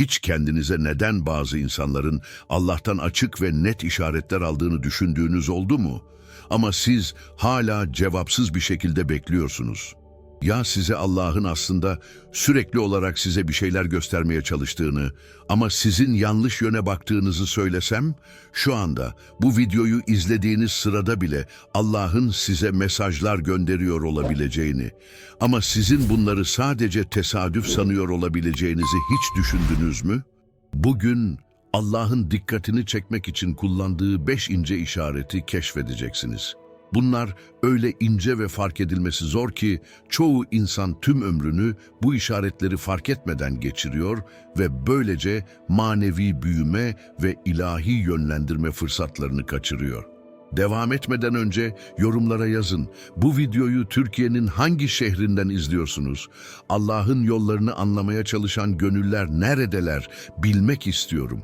Hiç kendinize neden bazı insanların Allah'tan açık ve net işaretler aldığını düşündüğünüz oldu mu? Ama siz hala cevapsız bir şekilde bekliyorsunuz. Ya size Allah'ın aslında sürekli olarak size bir şeyler göstermeye çalıştığını ama sizin yanlış yöne baktığınızı söylesem, şu anda bu videoyu izlediğiniz sırada bile Allah'ın size mesajlar gönderiyor olabileceğini ama sizin bunları sadece tesadüf sanıyor olabileceğinizi hiç düşündünüz mü? Bugün Allah'ın dikkatini çekmek için kullandığı beş ince işareti keşfedeceksiniz. Bunlar öyle ince ve fark edilmesi zor ki çoğu insan tüm ömrünü bu işaretleri fark etmeden geçiriyor ve böylece manevi büyüme ve ilahi yönlendirme fırsatlarını kaçırıyor. Devam etmeden önce yorumlara yazın. Bu videoyu Türkiye'nin hangi şehrinden izliyorsunuz? Allah'ın yollarını anlamaya çalışan gönüller neredeler? Bilmek istiyorum.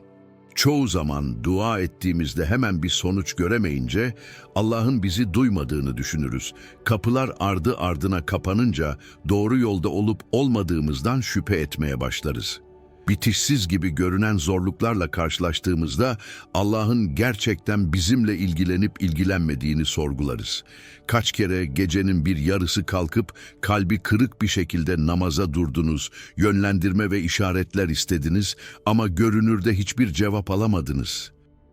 Çoğu zaman dua ettiğimizde hemen bir sonuç göremeyince Allah'ın bizi duymadığını düşünürüz. Kapılar ardı ardına kapanınca doğru yolda olup olmadığımızdan şüphe etmeye başlarız. Bitişsiz gibi görünen zorluklarla karşılaştığımızda Allah'ın gerçekten bizimle ilgilenip ilgilenmediğini sorgularız. Kaç kere gecenin bir yarısı kalkıp kalbi kırık bir şekilde namaza durdunuz, yönlendirme ve işaretler istediniz ama görünürde hiçbir cevap alamadınız.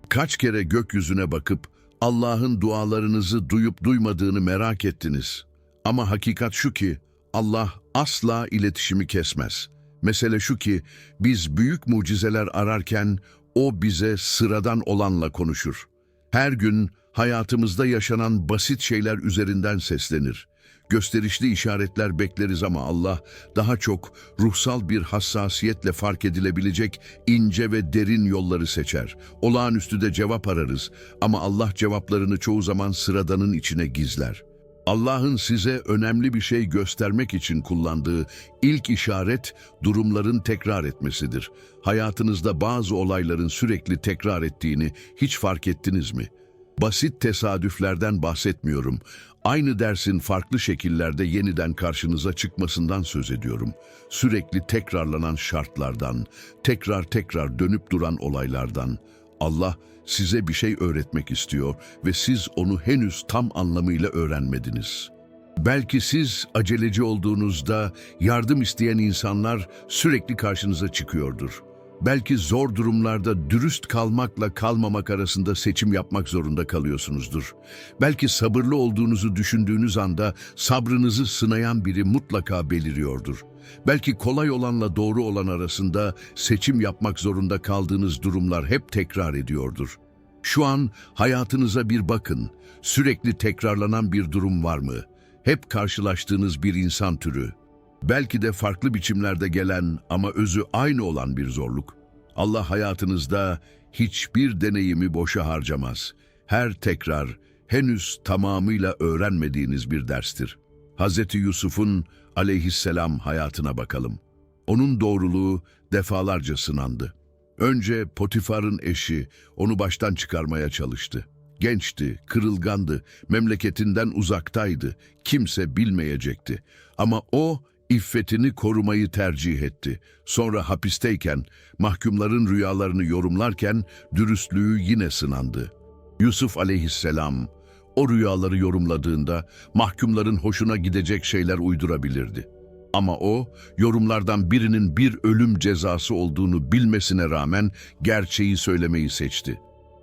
Kaç kere gökyüzüne bakıp Allah'ın dualarınızı duyup duymadığını merak ettiniz. Ama hakikat şu ki Allah asla iletişimi kesmez. Mesele şu ki biz büyük mucizeler ararken o bize sıradan olanla konuşur. Her gün hayatımızda yaşanan basit şeyler üzerinden seslenir. Gösterişli işaretler bekleriz ama Allah daha çok ruhsal bir hassasiyetle fark edilebilecek ince ve derin yolları seçer. Olağanüstü de cevap ararız ama Allah cevaplarını çoğu zaman sıradanın içine gizler. Allah'ın size önemli bir şey göstermek için kullandığı ilk işaret durumların tekrar etmesidir. Hayatınızda bazı olayların sürekli tekrar ettiğini hiç fark ettiniz mi? Basit tesadüflerden bahsetmiyorum. Aynı dersin farklı şekillerde yeniden karşınıza çıkmasından söz ediyorum. Sürekli tekrarlanan şartlardan, tekrar tekrar dönüp duran olaylardan. Allah size bir şey öğretmek istiyor ve siz onu henüz tam anlamıyla öğrenmediniz. Belki siz aceleci olduğunuzda yardım isteyen insanlar sürekli karşınıza çıkıyordur. Belki zor durumlarda dürüst kalmakla kalmamak arasında seçim yapmak zorunda kalıyorsunuzdur. Belki sabırlı olduğunuzu düşündüğünüz anda sabrınızı sınayan biri mutlaka beliriyordur. Belki kolay olanla doğru olan arasında seçim yapmak zorunda kaldığınız durumlar hep tekrar ediyordur. Şu an hayatınıza bir bakın. Sürekli tekrarlanan bir durum var mı? Hep karşılaştığınız bir insan türü. Belki de farklı biçimlerde gelen ama özü aynı olan bir zorluk. Allah hayatınızda hiçbir deneyimi boşa harcamaz. Her tekrar henüz tamamıyla öğrenmediğiniz bir derstir. Hz. Yusuf'un aleyhisselam hayatına bakalım. Onun doğruluğu defalarca sınandı. Önce Potifar'ın eşi onu baştan çıkarmaya çalıştı. Gençti, kırılgandı, memleketinden uzaktaydı, kimse bilmeyecekti. Ama o iffetini korumayı tercih etti. Sonra hapisteyken, mahkumların rüyalarını yorumlarken dürüstlüğü yine sınandı. Yusuf aleyhisselam o rüyaları yorumladığında mahkumların hoşuna gidecek şeyler uydurabilirdi. Ama o, yorumlardan birinin bir ölüm cezası olduğunu bilmesine rağmen gerçeği söylemeyi seçti.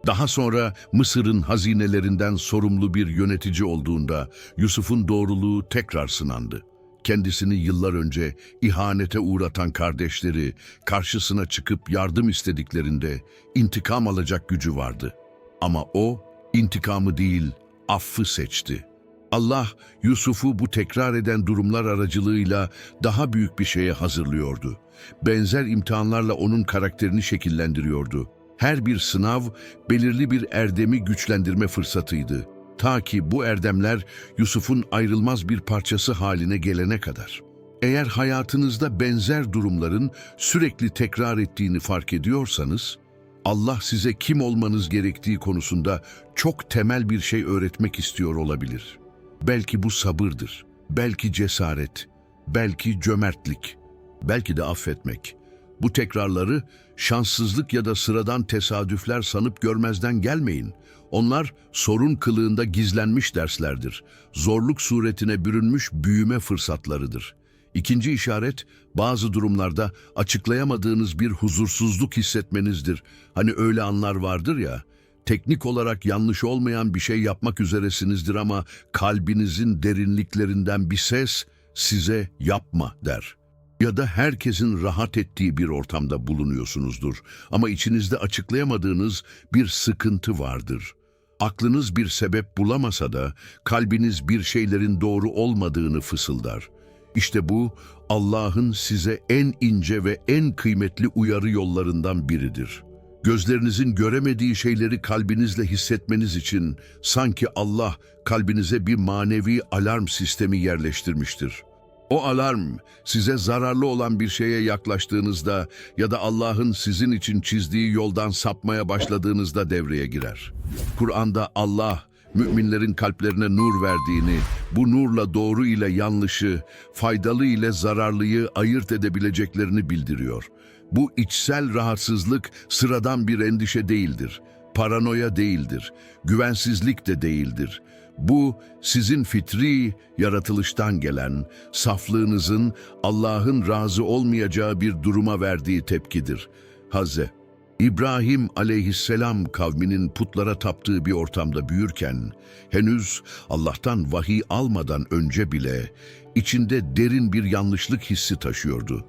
Daha sonra Mısır'ın hazinelerinden sorumlu bir yönetici olduğunda Yusuf'un doğruluğu tekrar sınandı. Kendisini yıllar önce ihanete uğratan kardeşleri karşısına çıkıp yardım istediklerinde intikam alacak gücü vardı. Ama o intikamı değil, affı seçti. Allah Yusuf'u bu tekrar eden durumlar aracılığıyla daha büyük bir şeye hazırlıyordu. Benzer imtihanlarla onun karakterini şekillendiriyordu. Her bir sınav belirli bir erdemi güçlendirme fırsatıydı. Ta ki bu erdemler Yusuf'un ayrılmaz bir parçası haline gelene kadar. Eğer hayatınızda benzer durumların sürekli tekrar ettiğini fark ediyorsanız, Allah size kim olmanız gerektiği konusunda çok temel bir şey öğretmek istiyor olabilir. Belki bu sabırdır, belki cesaret, belki cömertlik, belki de affetmek. Bu tekrarları şanssızlık ya da sıradan tesadüfler sanıp görmezden gelmeyin. Onlar sorun kılığında gizlenmiş derslerdir. Zorluk suretine bürünmüş büyüme fırsatlarıdır. İkinci işaret, bazı durumlarda açıklayamadığınız bir huzursuzluk hissetmenizdir. Hani öyle anlar vardır ya, teknik olarak yanlış olmayan bir şey yapmak üzeresinizdir ama kalbinizin derinliklerinden bir ses size yapma der. Ya da herkesin rahat ettiği bir ortamda bulunuyorsunuzdur ama içinizde açıklayamadığınız bir sıkıntı vardır. Aklınız bir sebep bulamasa da kalbiniz bir şeylerin doğru olmadığını fısıldar. İşte bu Allah'ın size en ince ve en kıymetli uyarı yollarından biridir. Gözlerinizin göremediği şeyleri kalbinizle hissetmeniz için sanki Allah kalbinize bir manevi alarm sistemi yerleştirmiştir. O alarm size zararlı olan bir şeye yaklaştığınızda ya da Allah'ın sizin için çizdiği yoldan sapmaya başladığınızda devreye girer. Kur'an'da Allah müminlerin kalplerine nur verdiğini, bu nurla doğru ile yanlışı, faydalı ile zararlıyı ayırt edebileceklerini bildiriyor. Bu içsel rahatsızlık sıradan bir endişe değildir. Paranoya değildir. Güvensizlik de değildir. Bu sizin fitri yaratılıştan gelen, saflığınızın Allah'ın razı olmayacağı bir duruma verdiği tepkidir. Hazze İbrahim aleyhisselam kavminin putlara taptığı bir ortamda büyürken, henüz Allah'tan vahiy almadan önce bile içinde derin bir yanlışlık hissi taşıyordu.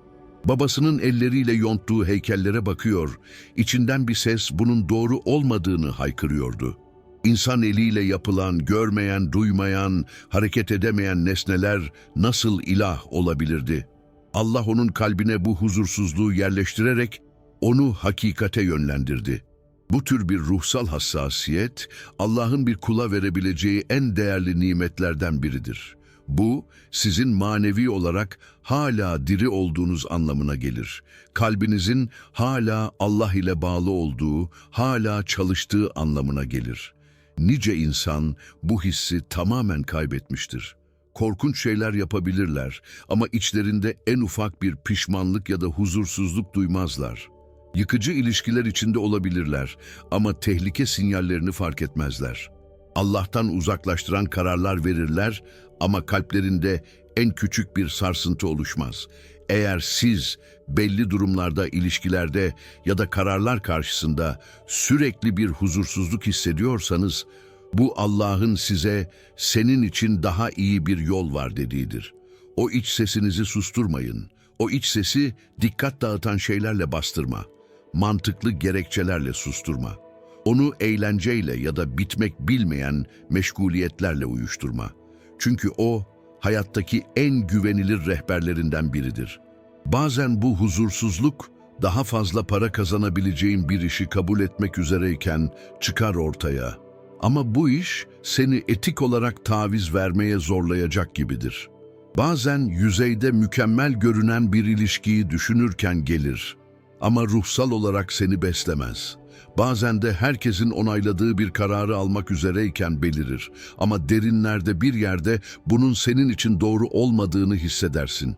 Babasının elleriyle yonttuğu heykellere bakıyor, içinden bir ses bunun doğru olmadığını haykırıyordu. İnsan eliyle yapılan, görmeyen, duymayan, hareket edemeyen nesneler nasıl ilah olabilirdi? Allah onun kalbine bu huzursuzluğu yerleştirerek onu hakikate yönlendirdi. Bu tür bir ruhsal hassasiyet, Allah'ın bir kula verebileceği en değerli nimetlerden biridir. Bu, sizin manevi olarak hala diri olduğunuz anlamına gelir. Kalbinizin hala Allah ile bağlı olduğu, hala çalıştığı anlamına gelir. Nice insan bu hissi tamamen kaybetmiştir. Korkunç şeyler yapabilirler ama içlerinde en ufak bir pişmanlık ya da huzursuzluk duymazlar. Yıkıcı ilişkiler içinde olabilirler ama tehlike sinyallerini fark etmezler. Allah'tan uzaklaştıran kararlar verirler ama kalplerinde en küçük bir sarsıntı oluşmaz. Eğer siz belli durumlarda, ilişkilerde ya da kararlar karşısında sürekli bir huzursuzluk hissediyorsanız, bu Allah'ın size senin için daha iyi bir yol var dediğidir. O iç sesinizi susturmayın. O iç sesi dikkat dağıtan şeylerle bastırma. Mantıklı gerekçelerle susturma. Onu eğlenceyle ya da bitmek bilmeyen meşguliyetlerle uyuşturma. Çünkü o hayattaki en güvenilir rehberlerinden biridir. Bazen bu huzursuzluk daha fazla para kazanabileceğin bir işi kabul etmek üzereyken çıkar ortaya. Ama bu iş seni etik olarak taviz vermeye zorlayacak gibidir. Bazen yüzeyde mükemmel görünen bir ilişkiyi düşünürken gelir ama ruhsal olarak seni beslemez. Bazen de herkesin onayladığı bir kararı almak üzereyken belirir ama derinlerde bir yerde bunun senin için doğru olmadığını hissedersin.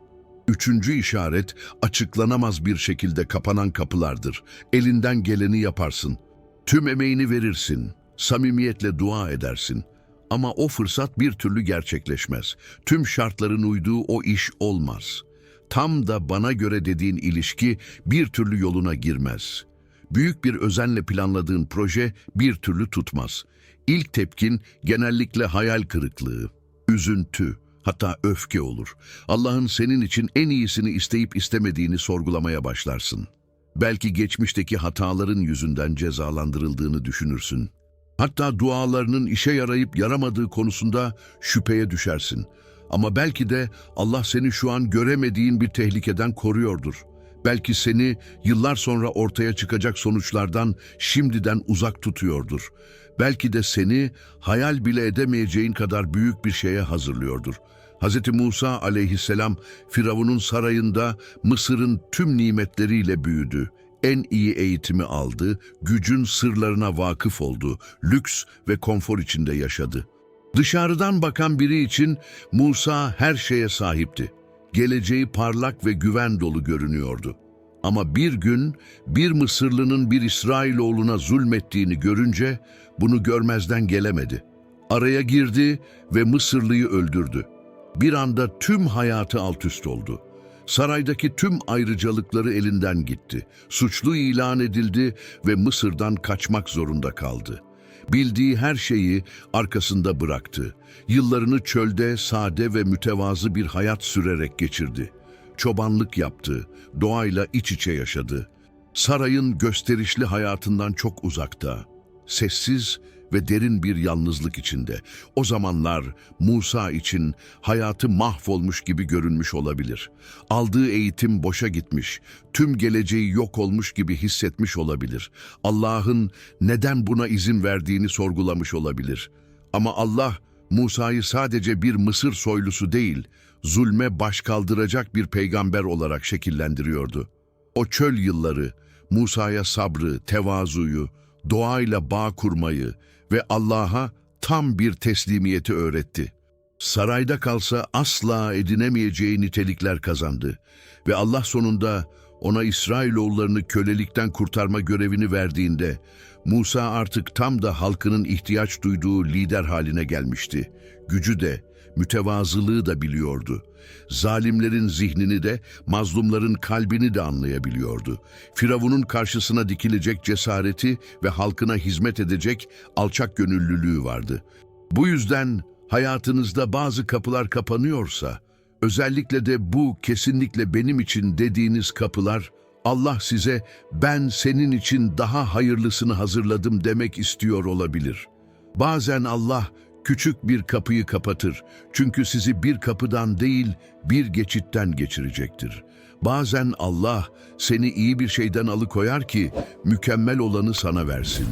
Üçüncü işaret açıklanamaz bir şekilde kapanan kapılardır. Elinden geleni yaparsın. Tüm emeğini verirsin. Samimiyetle dua edersin. Ama o fırsat bir türlü gerçekleşmez. Tüm şartların uyduğu o iş olmaz. Tam da bana göre dediğin ilişki bir türlü yoluna girmez. Büyük bir özenle planladığın proje bir türlü tutmaz. İlk tepkin genellikle hayal kırıklığı, üzüntü, hatta öfke olur. Allah'ın senin için en iyisini isteyip istemediğini sorgulamaya başlarsın. Belki geçmişteki hataların yüzünden cezalandırıldığını düşünürsün. Hatta dualarının işe yarayıp yaramadığı konusunda şüpheye düşersin. Ama belki de Allah seni şu an göremediğin bir tehlikeden koruyordur. Belki seni yıllar sonra ortaya çıkacak sonuçlardan şimdiden uzak tutuyordur. Belki de seni hayal bile edemeyeceğin kadar büyük bir şeye hazırlıyordur. Hz. Musa aleyhisselam Firavun'un sarayında Mısır'ın tüm nimetleriyle büyüdü. En iyi eğitimi aldı, gücün sırlarına vakıf oldu, lüks ve konfor içinde yaşadı. Dışarıdan bakan biri için Musa her şeye sahipti. Geleceği parlak ve güven dolu görünüyordu. Ama bir gün bir Mısırlının bir İsrailoğluna zulmettiğini görünce bunu görmezden gelemedi. Araya girdi ve Mısırlıyı öldürdü. Bir anda tüm hayatı alt üst oldu. Saraydaki tüm ayrıcalıkları elinden gitti. Suçlu ilan edildi ve Mısır'dan kaçmak zorunda kaldı. Bildiği her şeyi arkasında bıraktı. Yıllarını çölde sade ve mütevazı bir hayat sürerek geçirdi. Çobanlık yaptı, doğayla iç içe yaşadı. Sarayın gösterişli hayatından çok uzakta, sessiz ve derin bir yalnızlık içinde. O zamanlar Musa için hayatı mahvolmuş gibi görünmüş olabilir. Aldığı eğitim boşa gitmiş, tüm geleceği yok olmuş gibi hissetmiş olabilir. Allah'ın neden buna izin verdiğini sorgulamış olabilir. Ama Allah Musa'yı sadece bir Mısır soylusu değil, zulme baş kaldıracak bir peygamber olarak şekillendiriyordu. O çöl yılları Musa'ya sabrı, tevazuyu, doğayla bağ kurmayı ve Allah'a tam bir teslimiyeti öğretti. Sarayda kalsa asla edinemeyeceği nitelikler kazandı ve Allah sonunda ona İsrailoğullarını kölelikten kurtarma görevini verdiğinde Musa artık tam da halkının ihtiyaç duyduğu lider haline gelmişti. Gücü de, mütevazılığı da biliyordu. Zalimlerin zihnini de, mazlumların kalbini de anlayabiliyordu. Firavun'un karşısına dikilecek cesareti ve halkına hizmet edecek alçak gönüllülüğü vardı. Bu yüzden hayatınızda bazı kapılar kapanıyorsa, özellikle de bu kesinlikle benim için dediğiniz kapılar, Allah size ben senin için daha hayırlısını hazırladım demek istiyor olabilir. Bazen Allah küçük bir kapıyı kapatır. Çünkü sizi bir kapıdan değil bir geçitten geçirecektir. Bazen Allah seni iyi bir şeyden alıkoyar ki mükemmel olanı sana versin.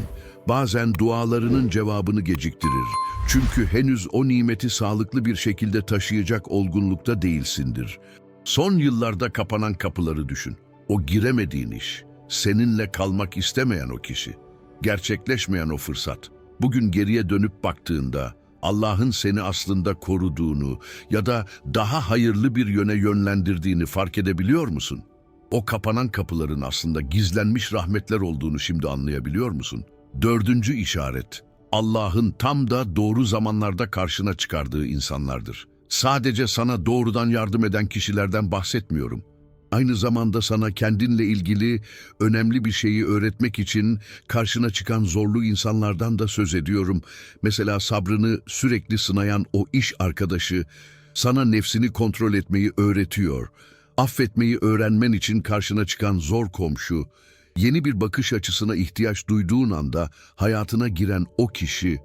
Bazen dualarının cevabını geciktirir. Çünkü henüz o nimeti sağlıklı bir şekilde taşıyacak olgunlukta değilsindir. Son yıllarda kapanan kapıları düşün. O giremediğin iş, seninle kalmak istemeyen o kişi, gerçekleşmeyen o fırsat. Bugün geriye dönüp baktığında Allah'ın seni aslında koruduğunu ya da daha hayırlı bir yöne yönlendirdiğini fark edebiliyor musun? O kapanan kapıların aslında gizlenmiş rahmetler olduğunu şimdi anlayabiliyor musun? Dördüncü işaret, Allah'ın tam da doğru zamanlarda karşına çıkardığı insanlardır. Sadece sana doğrudan yardım eden kişilerden bahsetmiyorum. Aynı zamanda sana kendinle ilgili önemli bir şeyi öğretmek için karşına çıkan zorlu insanlardan da söz ediyorum. Mesela sabrını sürekli sınayan o iş arkadaşı sana nefsini kontrol etmeyi öğretiyor. Affetmeyi öğrenmen için karşına çıkan zor komşu, yeni bir bakış açısına ihtiyaç duyduğun anda hayatına giren o kişi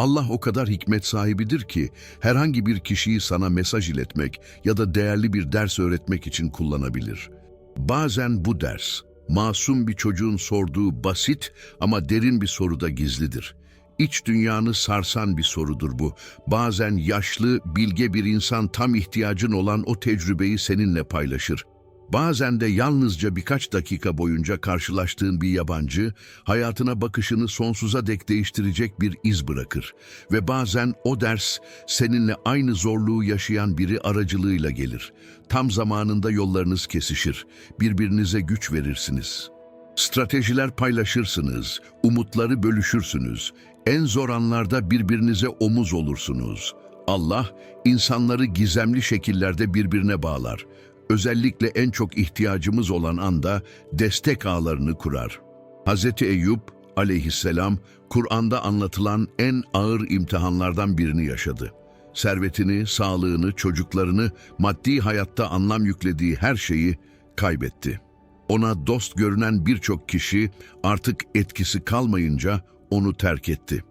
Allah o kadar hikmet sahibidir ki herhangi bir kişiyi sana mesaj iletmek ya da değerli bir ders öğretmek için kullanabilir. Bazen bu ders, masum bir çocuğun sorduğu basit ama derin bir soruda gizlidir. İç dünyanı sarsan bir sorudur bu. Bazen yaşlı, bilge bir insan tam ihtiyacın olan o tecrübeyi seninle paylaşır. Bazen de yalnızca birkaç dakika boyunca karşılaştığın bir yabancı, hayatına bakışını sonsuza dek değiştirecek bir iz bırakır. Ve bazen o ders seninle aynı zorluğu yaşayan biri aracılığıyla gelir. Tam zamanında yollarınız kesişir, birbirinize güç verirsiniz. Stratejiler paylaşırsınız, umutları bölüşürsünüz. En zor anlarda birbirinize omuz olursunuz. Allah, insanları gizemli şekillerde birbirine bağlar özellikle en çok ihtiyacımız olan anda destek ağlarını kurar. Hz. Eyüp aleyhisselam Kur'an'da anlatılan en ağır imtihanlardan birini yaşadı. Servetini, sağlığını, çocuklarını, maddi hayatta anlam yüklediği her şeyi kaybetti. Ona dost görünen birçok kişi artık etkisi kalmayınca onu terk etti.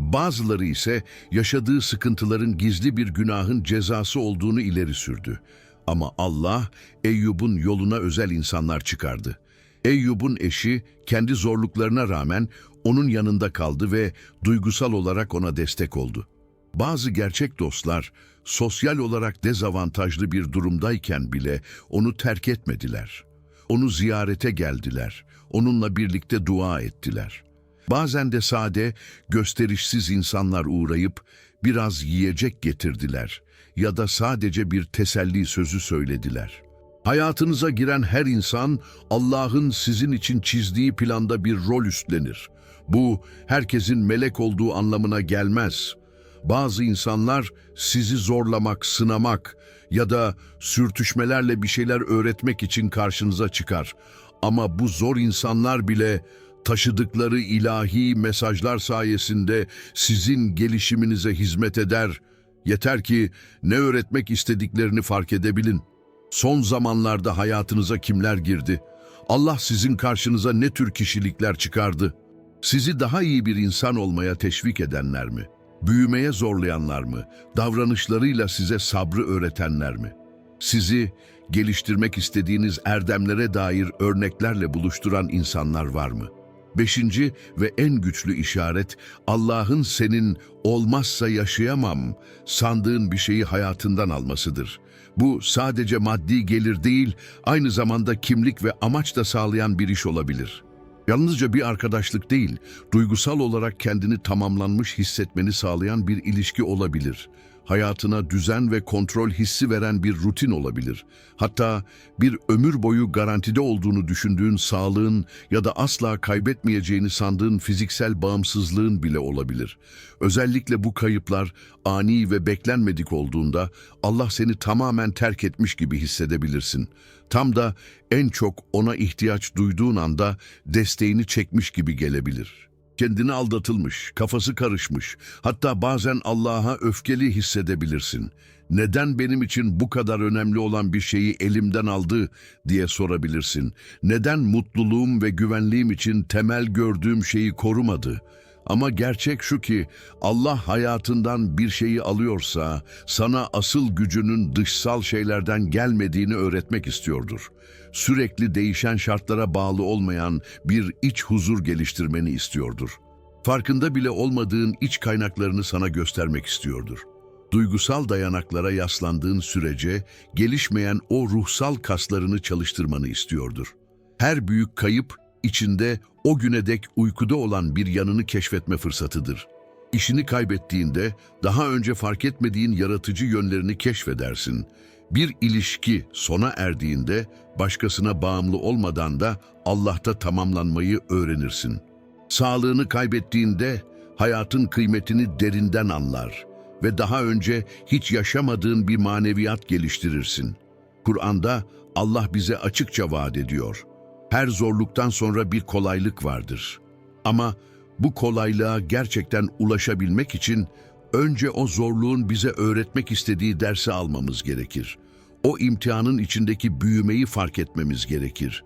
Bazıları ise yaşadığı sıkıntıların gizli bir günahın cezası olduğunu ileri sürdü. Ama Allah Eyyub'un yoluna özel insanlar çıkardı. Eyyub'un eşi kendi zorluklarına rağmen onun yanında kaldı ve duygusal olarak ona destek oldu. Bazı gerçek dostlar sosyal olarak dezavantajlı bir durumdayken bile onu terk etmediler. Onu ziyarete geldiler, onunla birlikte dua ettiler. Bazen de sade, gösterişsiz insanlar uğrayıp biraz yiyecek getirdiler ya da sadece bir teselli sözü söylediler. Hayatınıza giren her insan Allah'ın sizin için çizdiği planda bir rol üstlenir. Bu herkesin melek olduğu anlamına gelmez. Bazı insanlar sizi zorlamak, sınamak ya da sürtüşmelerle bir şeyler öğretmek için karşınıza çıkar. Ama bu zor insanlar bile taşıdıkları ilahi mesajlar sayesinde sizin gelişiminize hizmet eder. Yeter ki ne öğretmek istediklerini fark edebilin. Son zamanlarda hayatınıza kimler girdi? Allah sizin karşınıza ne tür kişilikler çıkardı? Sizi daha iyi bir insan olmaya teşvik edenler mi? Büyümeye zorlayanlar mı? Davranışlarıyla size sabrı öğretenler mi? Sizi geliştirmek istediğiniz erdemlere dair örneklerle buluşturan insanlar var mı? Beşinci ve en güçlü işaret Allah'ın senin olmazsa yaşayamam sandığın bir şeyi hayatından almasıdır. Bu sadece maddi gelir değil, aynı zamanda kimlik ve amaç da sağlayan bir iş olabilir. Yalnızca bir arkadaşlık değil, duygusal olarak kendini tamamlanmış hissetmeni sağlayan bir ilişki olabilir. Hayatına düzen ve kontrol hissi veren bir rutin olabilir. Hatta bir ömür boyu garantide olduğunu düşündüğün sağlığın ya da asla kaybetmeyeceğini sandığın fiziksel bağımsızlığın bile olabilir. Özellikle bu kayıplar ani ve beklenmedik olduğunda Allah seni tamamen terk etmiş gibi hissedebilirsin. Tam da en çok ona ihtiyaç duyduğun anda desteğini çekmiş gibi gelebilir. Kendini aldatılmış, kafası karışmış, hatta bazen Allah'a öfkeli hissedebilirsin. Neden benim için bu kadar önemli olan bir şeyi elimden aldı diye sorabilirsin. Neden mutluluğum ve güvenliğim için temel gördüğüm şeyi korumadı? Ama gerçek şu ki Allah hayatından bir şeyi alıyorsa sana asıl gücünün dışsal şeylerden gelmediğini öğretmek istiyordur. Sürekli değişen şartlara bağlı olmayan bir iç huzur geliştirmeni istiyordur. Farkında bile olmadığın iç kaynaklarını sana göstermek istiyordur. Duygusal dayanaklara yaslandığın sürece gelişmeyen o ruhsal kaslarını çalıştırmanı istiyordur. Her büyük kayıp içinde o güne dek uykuda olan bir yanını keşfetme fırsatıdır. İşini kaybettiğinde daha önce fark etmediğin yaratıcı yönlerini keşfedersin. Bir ilişki sona erdiğinde başkasına bağımlı olmadan da Allah'ta tamamlanmayı öğrenirsin. Sağlığını kaybettiğinde hayatın kıymetini derinden anlar ve daha önce hiç yaşamadığın bir maneviyat geliştirirsin. Kur'an'da Allah bize açıkça vaat ediyor. Her zorluktan sonra bir kolaylık vardır. Ama bu kolaylığa gerçekten ulaşabilmek için önce o zorluğun bize öğretmek istediği dersi almamız gerekir. O imtihanın içindeki büyümeyi fark etmemiz gerekir.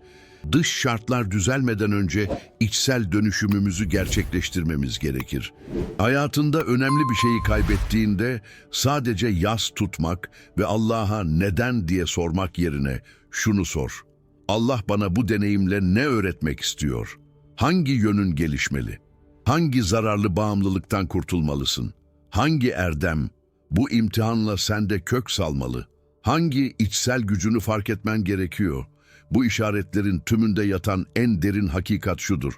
Dış şartlar düzelmeden önce içsel dönüşümümüzü gerçekleştirmemiz gerekir. Hayatında önemli bir şeyi kaybettiğinde sadece yas tutmak ve Allah'a neden diye sormak yerine şunu sor. Allah bana bu deneyimle ne öğretmek istiyor? Hangi yönün gelişmeli? Hangi zararlı bağımlılıktan kurtulmalısın? Hangi erdem bu imtihanla sende kök salmalı? Hangi içsel gücünü fark etmen gerekiyor? Bu işaretlerin tümünde yatan en derin hakikat şudur.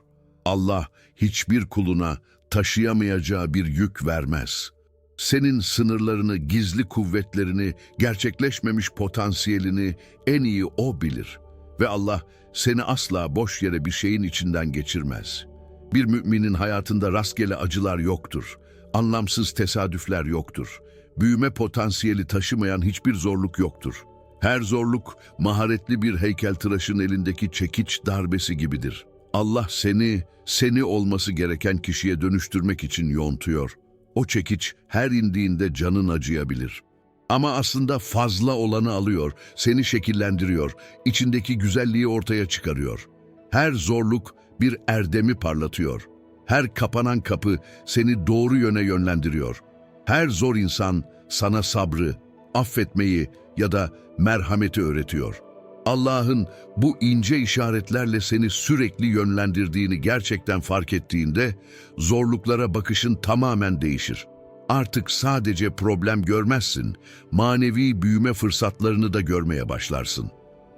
Allah hiçbir kuluna taşıyamayacağı bir yük vermez. Senin sınırlarını, gizli kuvvetlerini, gerçekleşmemiş potansiyelini en iyi O bilir. Ve Allah seni asla boş yere bir şeyin içinden geçirmez. Bir müminin hayatında rastgele acılar yoktur. Anlamsız tesadüfler yoktur. Büyüme potansiyeli taşımayan hiçbir zorluk yoktur. Her zorluk maharetli bir heykeltıraşın elindeki çekiç darbesi gibidir. Allah seni, seni olması gereken kişiye dönüştürmek için yontuyor. O çekiç her indiğinde canın acıyabilir. Ama aslında fazla olanı alıyor, seni şekillendiriyor, içindeki güzelliği ortaya çıkarıyor. Her zorluk bir erdemi parlatıyor. Her kapanan kapı seni doğru yöne yönlendiriyor. Her zor insan sana sabrı, affetmeyi ya da merhameti öğretiyor. Allah'ın bu ince işaretlerle seni sürekli yönlendirdiğini gerçekten fark ettiğinde zorluklara bakışın tamamen değişir. Artık sadece problem görmezsin, manevi büyüme fırsatlarını da görmeye başlarsın.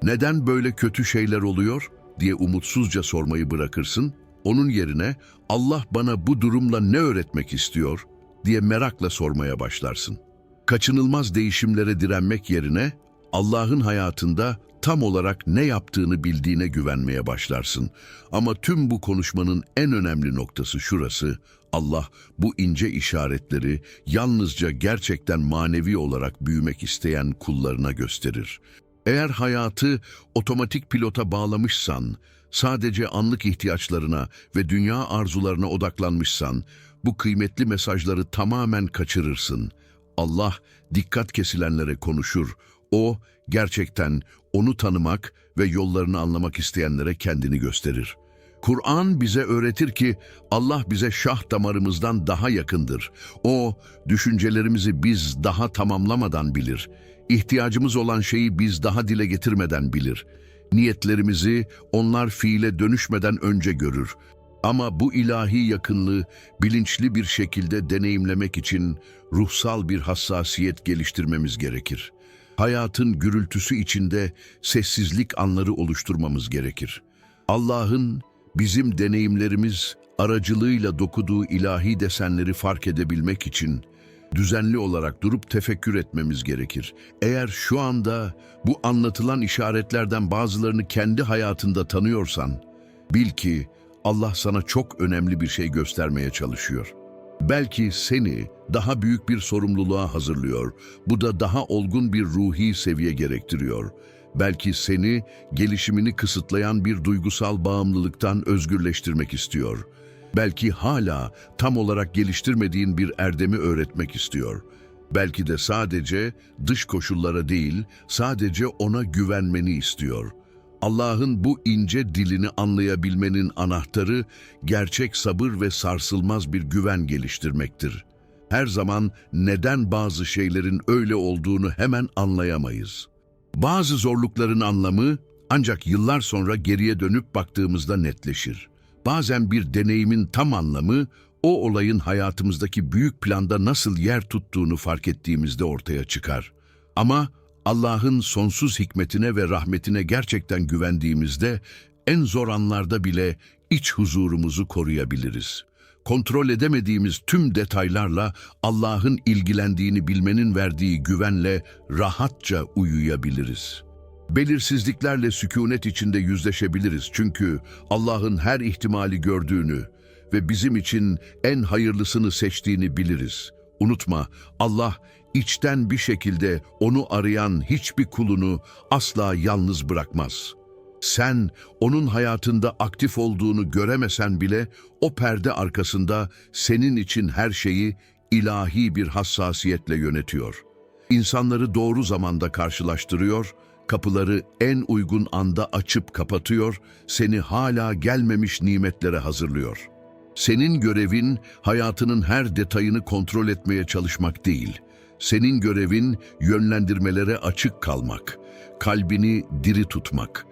Neden böyle kötü şeyler oluyor diye umutsuzca sormayı bırakırsın, onun yerine Allah bana bu durumla ne öğretmek istiyor diye merakla sormaya başlarsın. Kaçınılmaz değişimlere direnmek yerine Allah'ın hayatında tam olarak ne yaptığını bildiğine güvenmeye başlarsın. Ama tüm bu konuşmanın en önemli noktası şurası. Allah bu ince işaretleri yalnızca gerçekten manevi olarak büyümek isteyen kullarına gösterir. Eğer hayatı otomatik pilota bağlamışsan, sadece anlık ihtiyaçlarına ve dünya arzularına odaklanmışsan, bu kıymetli mesajları tamamen kaçırırsın. Allah dikkat kesilenlere konuşur. O gerçekten onu tanımak ve yollarını anlamak isteyenlere kendini gösterir. Kur'an bize öğretir ki Allah bize şah damarımızdan daha yakındır. O düşüncelerimizi biz daha tamamlamadan bilir. İhtiyacımız olan şeyi biz daha dile getirmeden bilir. Niyetlerimizi onlar fiile dönüşmeden önce görür. Ama bu ilahi yakınlığı bilinçli bir şekilde deneyimlemek için ruhsal bir hassasiyet geliştirmemiz gerekir. Hayatın gürültüsü içinde sessizlik anları oluşturmamız gerekir. Allah'ın bizim deneyimlerimiz aracılığıyla dokuduğu ilahi desenleri fark edebilmek için düzenli olarak durup tefekkür etmemiz gerekir. Eğer şu anda bu anlatılan işaretlerden bazılarını kendi hayatında tanıyorsan, bil ki Allah sana çok önemli bir şey göstermeye çalışıyor. Belki seni daha büyük bir sorumluluğa hazırlıyor. Bu da daha olgun bir ruhi seviye gerektiriyor. Belki seni gelişimini kısıtlayan bir duygusal bağımlılıktan özgürleştirmek istiyor. Belki hala tam olarak geliştirmediğin bir erdemi öğretmek istiyor. Belki de sadece dış koşullara değil, sadece ona güvenmeni istiyor. Allah'ın bu ince dilini anlayabilmenin anahtarı gerçek sabır ve sarsılmaz bir güven geliştirmektir. Her zaman neden bazı şeylerin öyle olduğunu hemen anlayamayız. Bazı zorlukların anlamı ancak yıllar sonra geriye dönüp baktığımızda netleşir. Bazen bir deneyimin tam anlamı o olayın hayatımızdaki büyük planda nasıl yer tuttuğunu fark ettiğimizde ortaya çıkar. Ama Allah'ın sonsuz hikmetine ve rahmetine gerçekten güvendiğimizde en zor anlarda bile iç huzurumuzu koruyabiliriz. Kontrol edemediğimiz tüm detaylarla Allah'ın ilgilendiğini bilmenin verdiği güvenle rahatça uyuyabiliriz. Belirsizliklerle sükunet içinde yüzleşebiliriz çünkü Allah'ın her ihtimali gördüğünü ve bizim için en hayırlısını seçtiğini biliriz. Unutma, Allah içten bir şekilde onu arayan hiçbir kulunu asla yalnız bırakmaz. Sen onun hayatında aktif olduğunu göremesen bile o perde arkasında senin için her şeyi ilahi bir hassasiyetle yönetiyor. İnsanları doğru zamanda karşılaştırıyor, kapıları en uygun anda açıp kapatıyor, seni hala gelmemiş nimetlere hazırlıyor. Senin görevin hayatının her detayını kontrol etmeye çalışmak değil. Senin görevin yönlendirmelere açık kalmak, kalbini diri tutmak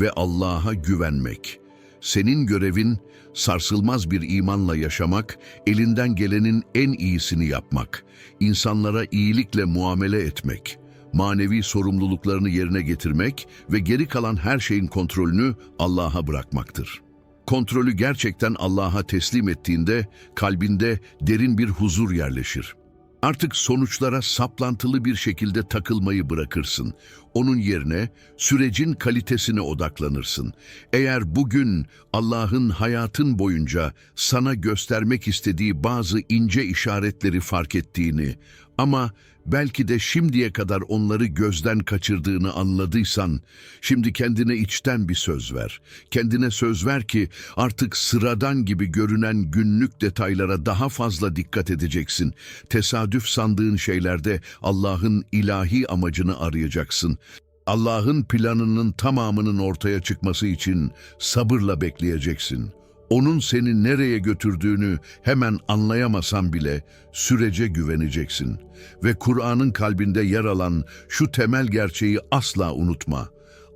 ve Allah'a güvenmek. Senin görevin sarsılmaz bir imanla yaşamak, elinden gelenin en iyisini yapmak, insanlara iyilikle muamele etmek, manevi sorumluluklarını yerine getirmek ve geri kalan her şeyin kontrolünü Allah'a bırakmaktır. Kontrolü gerçekten Allah'a teslim ettiğinde kalbinde derin bir huzur yerleşir. Artık sonuçlara saplantılı bir şekilde takılmayı bırakırsın. Onun yerine sürecin kalitesine odaklanırsın. Eğer bugün Allah'ın hayatın boyunca sana göstermek istediği bazı ince işaretleri fark ettiğini ama belki de şimdiye kadar onları gözden kaçırdığını anladıysan, şimdi kendine içten bir söz ver. Kendine söz ver ki artık sıradan gibi görünen günlük detaylara daha fazla dikkat edeceksin. Tesadüf sandığın şeylerde Allah'ın ilahi amacını arayacaksın. Allah'ın planının tamamının ortaya çıkması için sabırla bekleyeceksin. Onun seni nereye götürdüğünü hemen anlayamasan bile sürece güveneceksin. Ve Kur'an'ın kalbinde yer alan şu temel gerçeği asla unutma.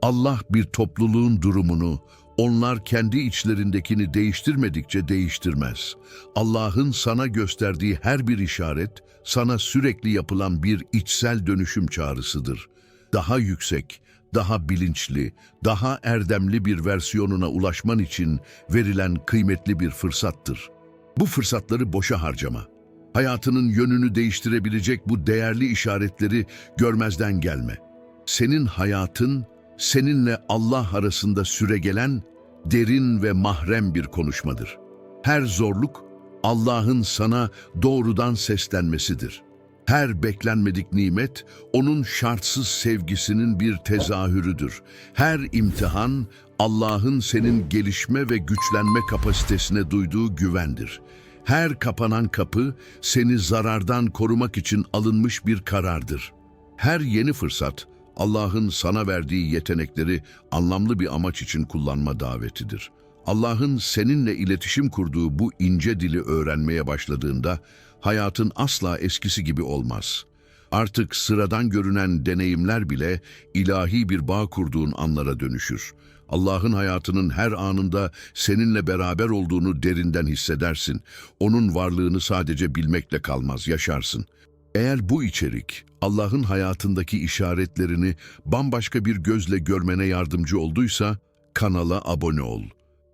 Allah bir topluluğun durumunu, onlar kendi içlerindekini değiştirmedikçe değiştirmez. Allah'ın sana gösterdiği her bir işaret, sana sürekli yapılan bir içsel dönüşüm çağrısıdır. Daha yüksek, daha bilinçli, daha erdemli bir versiyonuna ulaşman için verilen kıymetli bir fırsattır. Bu fırsatları boşa harcama. Hayatının yönünü değiştirebilecek bu değerli işaretleri görmezden gelme. Senin hayatın seninle Allah arasında süregelen derin ve mahrem bir konuşmadır. Her zorluk Allah'ın sana doğrudan seslenmesidir. Her beklenmedik nimet onun şartsız sevgisinin bir tezahürüdür. Her imtihan Allah'ın senin gelişme ve güçlenme kapasitesine duyduğu güvendir. Her kapanan kapı seni zarardan korumak için alınmış bir karardır. Her yeni fırsat Allah'ın sana verdiği yetenekleri anlamlı bir amaç için kullanma davetidir. Allah'ın seninle iletişim kurduğu bu ince dili öğrenmeye başladığında hayatın asla eskisi gibi olmaz. Artık sıradan görünen deneyimler bile ilahi bir bağ kurduğun anlara dönüşür. Allah'ın hayatının her anında seninle beraber olduğunu derinden hissedersin. Onun varlığını sadece bilmekle kalmaz, yaşarsın. Eğer bu içerik Allah'ın hayatındaki işaretlerini bambaşka bir gözle görmene yardımcı olduysa kanala abone ol.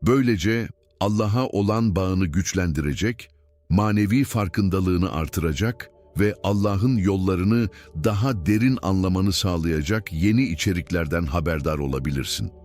Böylece Allah'a olan bağını güçlendirecek, manevi farkındalığını artıracak ve Allah'ın yollarını daha derin anlamanı sağlayacak yeni içeriklerden haberdar olabilirsin.